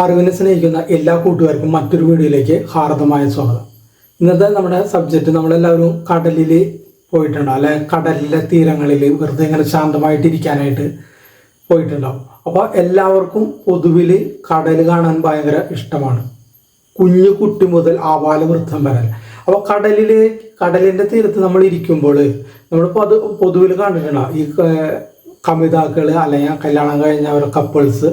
അറിവിനെ സ്നേഹിക്കുന്ന എല്ലാ കൂട്ടുകാർക്കും മറ്റൊരു വീഡിയോയിലേക്ക് ഹാർദമായ സ്വാഗതം. ഇന്നത്തെ നമ്മുടെ സബ്ജക്റ്റ് നമ്മളെല്ലാവരും കടലിൽ പോയിട്ടുണ്ടാവും അല്ലെ? കടലിലെ തീരങ്ങളിൽ വെറുതെ ഇങ്ങനെ ശാന്തമായിട്ടിരിക്കാനായിട്ട് പോയിട്ടുണ്ടാവും. അപ്പോൾ എല്ലാവർക്കും പൊതുവിൽ കടൽ കാണാൻ ഭയങ്കര ഇഷ്ടമാണ്. കുഞ്ഞു കുട്ടി മുതൽ ആവാലവൃദ്ധം വരെ. അപ്പോൾ കടലിലെ കടലിന്റെ തീരത്ത് നമ്മൾ ഇരിക്കുമ്പോൾ നമ്മൾ പൊതു പൊതുവിൽ കണ്ടിട്ടുണ്ടാവും ഈ കമിതാക്കൾ അല്ലെങ്കിൽ കല്യാണം കഴിഞ്ഞ കപ്പിൾസ്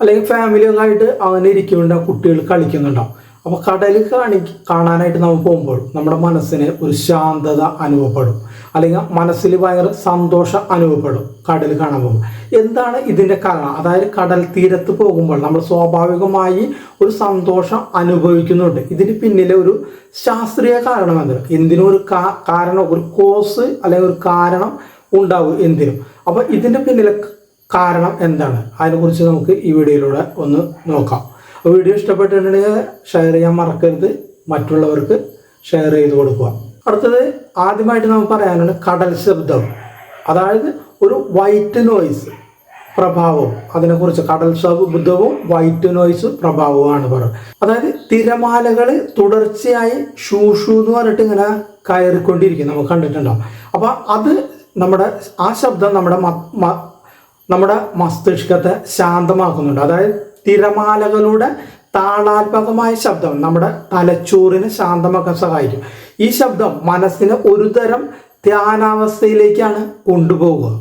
അല്ലെങ്കിൽ ഫാമിലി ഒക്കെ ആയിട്ട് അങ്ങനെ ഇരിക്കുന്നുണ്ട് കുട്ടികൾ കളിക്കുന്നുണ്ടാവും അപ്പോൾ കടൽ കാണി കാണാനായിട്ട് നമ്മൾ പോകുമ്പോൾ നമ്മുടെ മനസ്സിന് ഒരു ശാന്തത അനുഭവപ്പെടും. അല്ലെങ്കിൽ മനസ്സിൽ ഭയങ്കര സന്തോഷം അനുഭവപ്പെടും കടൽ കാണാൻ പോകുമ്പോൾ. എന്താണ് ഇതിന്റെ കാരണം? അതായത് കടൽ തീരത്ത് പോകുമ്പോൾ നമ്മൾ സ്വാഭാവികമായി ഒരു സന്തോഷം അനുഭവിക്കുന്നുണ്ട്. ഇതിന് പിന്നിലെ ഒരു ശാസ്ത്രീയ കാരണം എന്ത് എന്തിനും ഒരു കാരണം ഒരു കോസ് അല്ലെങ്കിൽ ഒരു കാരണം ഉണ്ടാവും എന്തിനും. അപ്പോൾ ഇതിന്റെ പിന്നിലെ കാരണം എന്താണ്? അതിനെക്കുറിച്ച് നമുക്ക് ഈ വീഡിയോയിലൂടെ ഒന്ന് നോക്കാം. വീഡിയോ ഇഷ്ടപ്പെട്ടിട്ടുണ്ടെങ്കിൽ ഷെയർ ചെയ്യാൻ മറക്കരുത്. മറ്റുള്ളവർക്ക് ഷെയർ ചെയ്ത് കൊടുക്കുക. അടുത്തത് ആദ്യമായിട്ട് നമുക്ക് പറയാനുള്ള കടൽ ശബ്ദം. അതായത് ഒരു വൈറ്റ് നോയ്സ് പ്രഭാവവും അതിനെക്കുറിച്ച് കടൽ ശബ്ദവും വൈറ്റ് നോയ്സ് പ്രഭാവവുമാണ് പറയുന്നത്. അതായത് തിരമാലകൾ തുടർച്ചയായി ഷൂഷു എന്ന് പറഞ്ഞിട്ട് ഇങ്ങനെ കയറിക്കൊണ്ടിരിക്കും. നമുക്ക് കണ്ടിട്ടുണ്ടാവും. അപ്പോൾ അത് നമ്മുടെ ആ ശബ്ദം നമ്മുടെ നമ്മുടെ മസ്തിഷ്കത്തെ ശാന്തമാക്കുന്നുണ്ട്. അതായത് തിരമാലകളുടെ താളാത്മകമായ ശബ്ദം നമ്മുടെ തലച്ചോറിനെ ശാന്തമാക്കാൻ സഹായിക്കും. ഈ ശബ്ദം മനസ്സിന് ഒരു തരം ധ്യാനാവസ്ഥയിലേക്കാണ് കൊണ്ടുപോകുക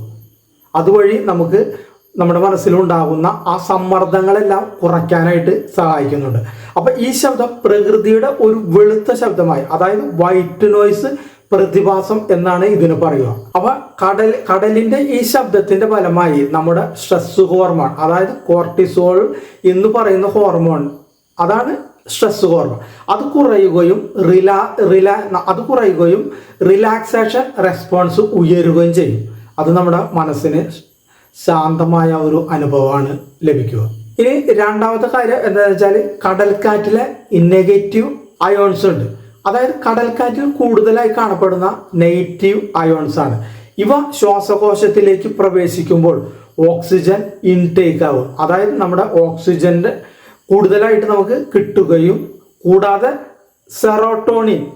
അതുവഴി നമുക്ക് നമ്മുടെ മനസ്സിലുണ്ടാകുന്ന ആ സമ്മർദ്ദങ്ങളെല്ലാം കുറയ്ക്കാനായിട്ട് സഹായിക്കുന്നുണ്ട്. അപ്പൊ ഈ ശബ്ദം പ്രകൃതിയുടെ ഒരു വെളുത്ത ശബ്ദമായി അതായത് വൈറ്റ് നോയ്സ് പ്രതിഭാസം എന്നാണ് ഇതിന് പറയുക. അപ്പൊ കടൽ കടലിന്റെ ഈ ശബ്ദത്തിന്റെ ഫലമായി നമ്മുടെ സ്ട്രെസ് ഹോർമോൺ അതായത് കോർട്ടിസോൾ എന്ന് പറയുന്ന ഹോർമോൺ അതാണ് സ്ട്രെസ് ഹോർമോൺ അത് കുറയുകയും റിലാ റിലാ അത് കുറയുകയും റിലാക്സേഷൻ റെസ്പോൺസ് ഉയരുകയും ചെയ്യും. അത് നമ്മുടെ മനസ്സിന് ശാന്തമായ ഒരു അനുഭവമാണ് ലഭിക്കുക. ഇനി രണ്ടാമത്തെ കാര്യം എന്താണെന്ന് വെച്ചാൽ കടൽക്കാറ്റിലെ നെഗറ്റീവ് അയോൺസ് ഉണ്ട്. അതായത് കടൽക്കാറ്റിൽ കൂടുതലായി കാണപ്പെടുന്ന നെഗറ്റീവ് അയോൺസ് ആണ്. ഇവ ശ്വാസകോശത്തിലേക്ക് പ്രവേശിക്കുമ്പോൾ ഓക്സിജൻ ഇൻടേക്ക് ആവും. അതായത് നമ്മുടെ ഓക്സിജന്റെ കൂടുതലായിട്ട് നമുക്ക് കിട്ടുകയും കൂടാതെ സെറോട്ടോണിൻ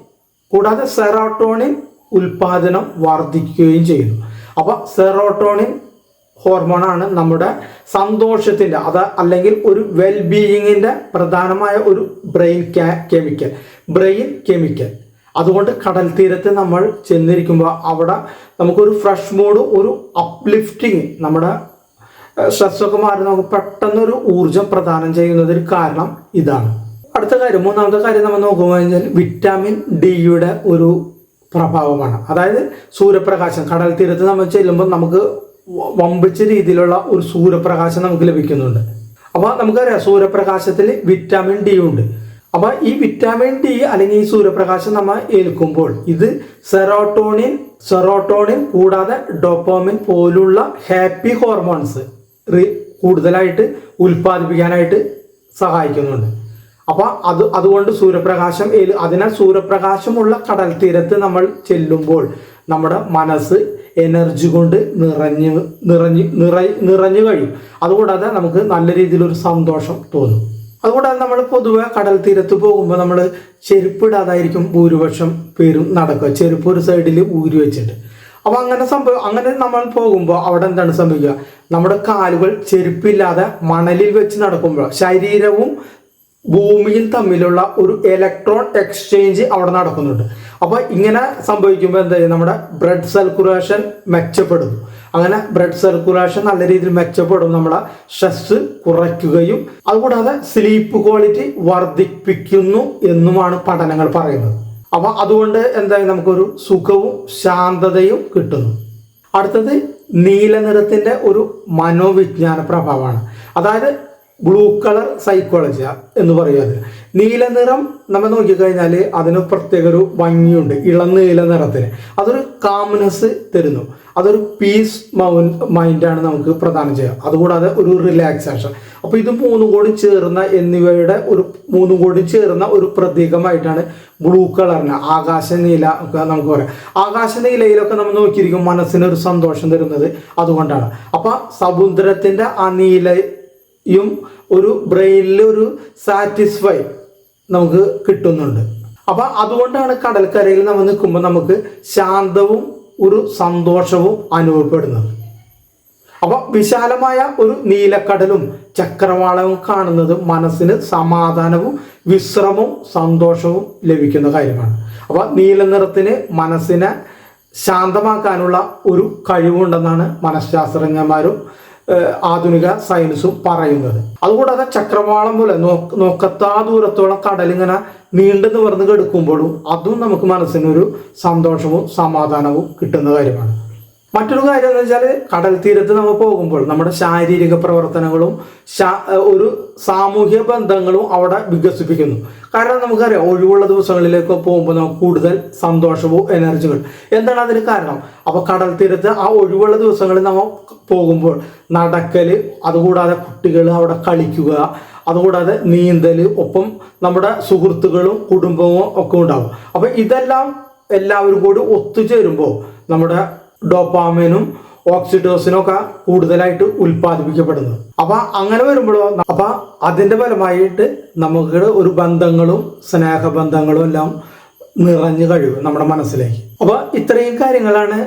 കൂടാതെ സെറോട്ടോണിൻ ഉൽപാദനം വർദ്ധിക്കുകയും ചെയ്യുന്നു. അപ്പൊ സെറോട്ടോണിൻ ഹോർമോണാണ് നമ്മുടെ സന്തോഷത്തിന്റെ അത് അല്ലെങ്കിൽ ഒരു വെൽ ബീയിങ്ങിന്റെ പ്രധാനമായ ഒരു ബ്രെയിൻ കെമിക്കൽ ബ്രെയിൻ കെമിക്കൽ അതുകൊണ്ട് കടൽ തീരത്ത് നമ്മൾ ചെന്നിരിക്കുമ്പോൾ അവിടെ നമുക്കൊരു ഫ്രഷ് മൂഡ് ഒരു അപ്ലിഫ്റ്റിങ് നമ്മുടെ സ്ട്രെസ്സൊക്കെ മാറി നമുക്ക് പെട്ടെന്നൊരു ഊർജം പ്രദാനം ചെയ്യുന്നതിന് കാരണം ഇതാണ്. അടുത്ത കാര്യം മൂന്നാമത്തെ കാര്യം നമ്മൾ നോക്കുമ്പോൾ കഴിഞ്ഞാൽ വിറ്റാമിൻ ഡിയുടെ ഒരു പ്രഭാവമാണ്. അതായത് സൂര്യപ്രകാശം കടൽ തീരത്ത് നമ്മൾ ചെല്ലുമ്പോൾ നമുക്ക് വമ്പിച്ച രീതിയിലുള്ള ഒരു സൂര്യപ്രകാശം നമുക്ക് ലഭിക്കുന്നുണ്ട്. അപ്പോൾ നമുക്കറിയാം സൂര്യപ്രകാശത്തിൽ വിറ്റാമിൻ ഡി ഉണ്ട്. അപ്പോൾ ഈ വിറ്റാമിൻ ഡി അല്ലെങ്കിൽ ഈ സൂര്യപ്രകാശം നമ്മൾ ഏൽക്കുമ്പോൾ ഇത് സെറോട്ടോണിൻ സെറോട്ടോണിൻ കൂടാതെ ഡോപ്പോമിൻ പോലുള്ള ഹാപ്പി ഹോർമോൺസ് കൂടുതലായിട്ട് ഉൽപ്പാദിപ്പിക്കാനായിട്ട് സഹായിക്കുന്നുണ്ട്. അപ്പോൾ അത് അതുകൊണ്ട് സൂര്യപ്രകാശം ഏൽ അതിനാൽ സൂര്യപ്രകാശമുള്ള കടൽ തീരത്ത് നമ്മൾ ചെല്ലുമ്പോൾ നമ്മുടെ മനസ്സ് എനർജി കൊണ്ട് നിറഞ്ഞ് നിറഞ്ഞ് നിറ നിറഞ്ഞു കഴിയും. അതുകൂടാതെ നമുക്ക് നല്ല രീതിയിലൊരു സന്തോഷം തോന്നും. അതുകൂടാതെ നമ്മൾ പൊതുവെ കടൽ തീരത്ത് പോകുമ്പോൾ നമ്മൾ ചെരുപ്പിടാതായിരിക്കും ഭൂരിപക്ഷം പേരും നടക്കുക. ചെരുപ്പ് ഒരു സൈഡിൽ ഊരി വെച്ചിട്ട്. അപ്പോൾ അങ്ങനെ സംഭവം അങ്ങനെ നമ്മൾ പോകുമ്പോൾ അവിടെ എന്താണ് സംഭവിക്കുക? നമ്മുടെ കാലുകൾ ചെരുപ്പില്ലാതെ മണലിൽ വെച്ച് നടക്കുമ്പോൾ ശരീരവും ഭൂമിയും തമ്മിലുള്ള ഒരു ഇലക്ട്രോൺ എക്സ്ചേഞ്ച് അവിടെ നടക്കുന്നുണ്ട്. അപ്പോൾ ഇങ്ങനെ സംഭവിക്കുമ്പോൾ എന്താ ചെയ്യുക നമ്മുടെ ബ്ലഡ് സർക്കുലേഷൻ മെച്ചപ്പെടുന്നു. അങ്ങനെ ബ്ലഡ് സർക്കുലേഷൻ നല്ല രീതിയിൽ മെച്ചപ്പെടും. നമ്മുടെ സ്ട്രെസ് കുറയ്ക്കുകയും അതുകൂടാതെ സ്ലീപ്പ് ക്വാളിറ്റി വർദ്ധിപ്പിക്കുന്നു എന്നുമാണ് പഠനങ്ങൾ പറയുന്നത്. അപ്പോൾ അതുകൊണ്ട് എന്തായാലും നമുക്കൊരു സുഖവും ശാന്തതയും കിട്ടുന്നു. അടുത്തത് നീല നിറത്തിന്റെ ഒരു മനോവിജ്ഞാന പ്രഭാവമാണ്. അതായത് ബ്ലൂ കളർ സൈക്കോളജി എന്ന് പറയുന്നത് നീല നിറം നമ്മൾ നോക്കിക്കഴിഞ്ഞാൽ അതിന് പ്രത്യേക ഒരു ഭംഗിയുണ്ട്. ഇളം നീല നിറത്തിന്. അതൊരു കാംനെസ് തരുന്നു. അതൊരു പീസ് മൈൻഡാണ് നമുക്ക് പ്രദാനം ചെയ്യുക. അതുകൂടാതെ ഒരു റിലാക്സേഷൻ അപ്പോൾ ഇത് മൂന്നും കൂടി ചേർന്ന എന്നിവയുടെ ഒരു മൂന്നും കൂടി ചേർന്ന ഒരു പ്രതീകമായിട്ടാണ് ബ്ലൂ കളറിന് ആകാശ നീല ഒക്കെ നമുക്ക് പറയാം. ആകാശ നീലയിലൊക്കെ നമ്മൾ നോക്കിയിരിക്കും മനസ്സിന് ഒരു സന്തോഷം തരുന്നത് അതുകൊണ്ടാണ്. അപ്പൊ സമുദ്രത്തിന്റെ ആ നീല യും ഒരു ബ്രെയിനിൽ ഒരു സാറ്റിസ്ഫൈ നമുക്ക് കിട്ടുന്നുണ്ട്. അപ്പൊ അതുകൊണ്ടാണ് കടൽക്കരയിൽ നമ്മൾ നിൽക്കുമ്പോൾ നമുക്ക് ശാന്തവും ഒരു സന്തോഷവും അനുഭവപ്പെടുന്നത്. അപ്പൊ വിശാലമായ ഒരു നീലക്കടലും ചക്രവാളവും കാണുന്നത് മനസ്സിന് സമാധാനവും വിശ്രമവും സന്തോഷവും ലഭിക്കുന്ന കാര്യമാണ്. അപ്പൊ നീല നിറത്തിന് മനസ്സിനെ ശാന്തമാക്കാനുള്ള ഒരു കഴിവുണ്ടെന്നാണ് മനഃശാസ്ത്രജ്ഞന്മാരും ആധുനിക സയൻസും പറയുന്നത്. അതുകൂടാതെ ചക്രവാളം പോലെ നോക്കത്താ ദൂരത്തോളം കടലിങ്ങനെ നീണ്ടു നിവർന്ന് കെടുക്കുമ്പോഴും അതും നമുക്ക് മനസ്സിനൊരു സന്തോഷവും സമാധാനവും കിട്ടുന്ന കാര്യമാണ്. മറ്റൊരു കാര്യം എന്ന് വെച്ചാൽ കടൽ തീരത്ത് നമ്മൾ പോകുമ്പോൾ നമ്മുടെ ശാരീരിക പ്രവർത്തനങ്ങളും ഒരു സാമൂഹ്യ ബന്ധങ്ങളും അവിടെ വികസിപ്പിക്കുന്നു. കാരണം നമുക്കറിയാം ഒഴിവുള്ള ദിവസങ്ങളിലേക്ക് പോകുമ്പോൾ നമുക്ക് കൂടുതൽ സന്തോഷവും എനർജികൾ എന്താണ് അതിന് കാരണം? അപ്പോൾ കടൽ തീരത്ത് ആ ഒഴിവുള്ള ദിവസങ്ങളിൽ നമ്മൾ പോകുമ്പോൾ നടക്കൽ അതുകൂടാതെ കുട്ടികൾ അവിടെ കളിക്കുക അതുകൂടാതെ നീന്തൽ ഒപ്പം നമ്മുടെ സുഹൃത്തുക്കളും കുടുംബവും ഒക്കെ ഉണ്ടാവും. അപ്പോൾ ഇതെല്ലാം എല്ലാവരും കൂടി ഒത്തുചേരുമ്പോൾ നമ്മുടെ ഡോപ്പാമിനും ഓക്സിഡോസിനും ഒക്കെ കൂടുതലായിട്ട് ഉൽപ്പാദിപ്പിക്കപ്പെടുന്നത് അപ്പൊ അങ്ങനെ വരുമ്പോഴോ അപ്പൊ അതിന്റെ ഫലമായിട്ട് നമുക്ക് ഒരു ബന്ധങ്ങളും സ്നേഹബന്ധങ്ങളും എല്ലാം നിറഞ്ഞു കഴിയും നമ്മുടെ മനസ്സിലേക്ക്. അപ്പൊ ഇത്രയും കാര്യങ്ങളാണ്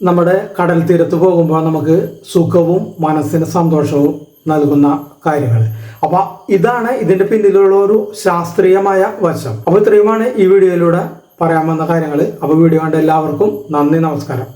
നമ്മുടെ കടൽ തീരത്ത് പോകുമ്പോൾ നമുക്ക് സുഖവും മനസ്സിന് സന്തോഷവും നൽകുന്ന കാര്യങ്ങൾ. അപ്പൊ ഇതാണ് ഇതിന്റെ പിന്നിലുള്ള ഒരു ശാസ്ത്രീയമായ വശം. അപ്പൊ ഇത്രയുമാണ് ഈ വീഡിയോയിലൂടെ പറയാൻ വന്ന കാര്യങ്ങൾ അപ്പൊ വീഡിയോ കണ്ട എല്ലാവർക്കും നന്ദി നമസ്കാരം.